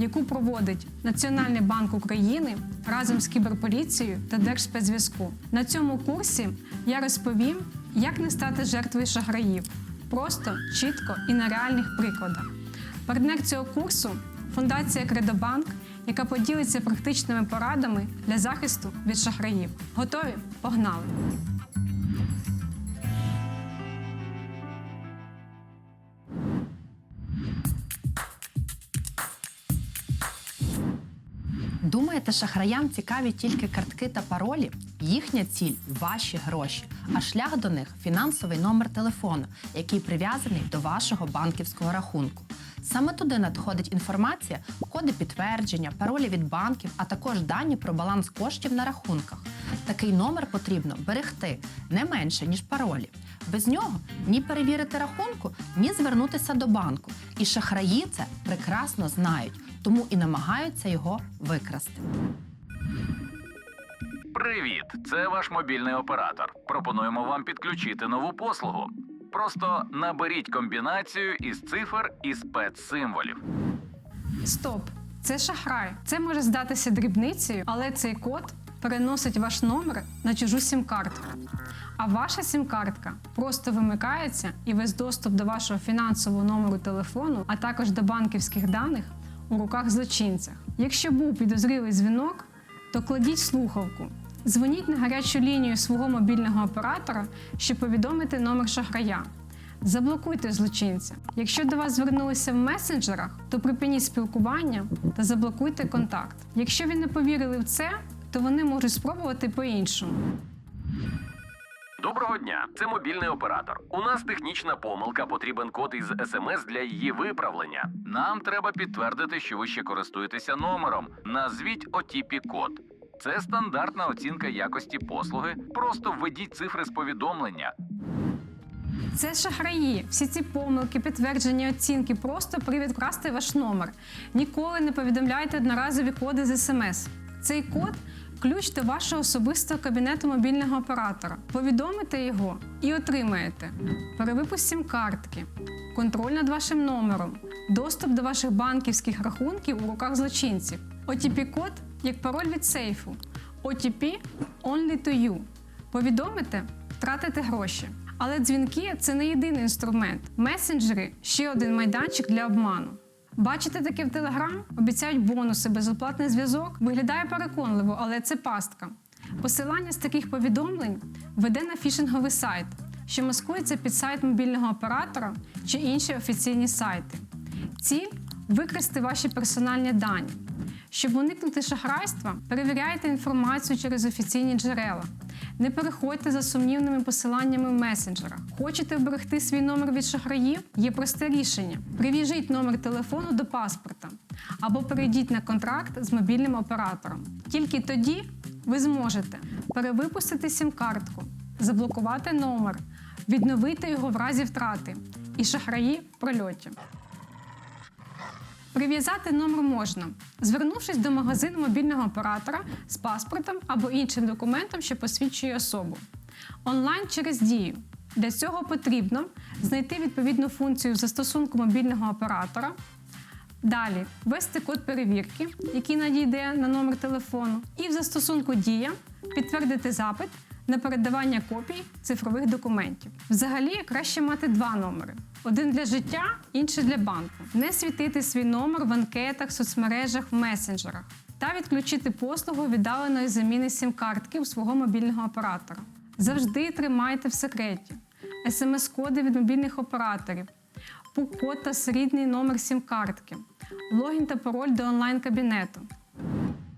яку проводить Національний банк України разом з кіберполіцією та Держспецзв'язку. На цьому курсі я розповім, як не стати жертвою шахраїв. Просто, чітко і на реальних прикладах. Партнер цього курсу фундація Кредобанк, яка поділиться практичними порадами для захисту від шахраїв. Готові? Погнали! Думаєте, шахраям цікаві тільки картки та паролі? Їхня ціль ваші гроші, а шлях до них фінансовий номер телефону, який прив'язаний до вашого банківського рахунку. Саме туди надходить інформація, коди підтвердження, паролі від банків, а також дані про баланс коштів на рахунках. Такий номер потрібно берегти не менше ніж паролі. Без нього ні перевірити рахунку, ні звернутися до банку. І шахраї це прекрасно знають, тому і намагаються його викрасти. Привіт! Це ваш мобільний оператор. Пропонуємо вам підключити нову послугу. Просто наберіть комбінацію із цифр і спецсимволів. Стоп! Це шахрай. Це може здатися дрібницею, але цей код переносить ваш номер на чужу сім-картку. А ваша сім-картка просто вимикається і весь доступ до вашого фінансового номеру телефону, а також до банківських даних у руках злочинця. Якщо був підозрілий дзвінок, то кладіть слухавку. Дзвоніть на гарячу лінію свого мобільного оператора, щоб повідомити номер шахрая. Заблокуйте злочинця. Якщо до вас звернулися в месенджерах, то припиніть спілкування та заблокуйте контакт. Якщо ви не повірили в це, то вони можуть спробувати по-іншому. Доброго дня! Це мобільний оператор. У нас технічна помилка, потрібен код із смс для її виправлення. Нам треба підтвердити, що ви ще користуєтеся номером. Назвіть otp код Це стандартна оцінка якості послуги. Просто введіть цифри з повідомлення. Це шахраї. Всі ці помилки, підтвердження, оцінки просто привід вкрасти ваш номер. Ніколи не повідомляйте одноразові коди з смс. Цей код ключ до вашого особистого кабінету мобільного оператора. Повідомите його і отримаєте перевипуск сім-картки, контроль над вашим номером, доступ до ваших банківських рахунків у руках злочинців, OTP-код як пароль від сейфу, OTP only to you. Повідомите, втратите гроші. Але дзвінки це не єдиний інструмент. Месенджери ще один майданчик для обману. Бачите таке в Телеграм? Обіцяють бонуси, безоплатний зв'язок. Виглядає переконливо, але це пастка. Посилання з таких повідомлень веде на фішинговий сайт, що маскується під сайт мобільного оператора чи інші офіційні сайти. Ціль викрасти ваші персональні дані. Щоб уникнути шахрайства, перевіряйте інформацію через офіційні джерела. Не переходьте за сумнівними посиланнями в месенджерах. Хочете вберегти свій номер від шахраїв? Є просте рішення: прив'яжіть номер телефону до паспорта або перейдіть на контракт з мобільним оператором. Тільки тоді ви зможете перевипустити сім-картку, заблокувати номер, відновити його в разі втрати і шахраї в прольоті. Прив'язати номер можна, звернувшись до магазину мобільного оператора з паспортом або іншим документом, що посвідчує особу. Онлайн через дію. Для цього потрібно знайти відповідну функцію застосунку мобільного оператора. Далі ввести код перевірки, який надійде на номер телефону, і в застосунку Дія підтвердити запит на передавання копій цифрових документів. Взагалі краще мати два номери: один для життя, інший для банку. Не світити свій номер в анкетах, соцмережах, в месенджерах та відключити послугу віддаленої заміни сім-картки у свого мобільного оператора. Завжди тримайте в секреті смс-коди від мобільних операторів, пук-код та серійний номер сім-картки, логін та пароль до онлайн-кабінету.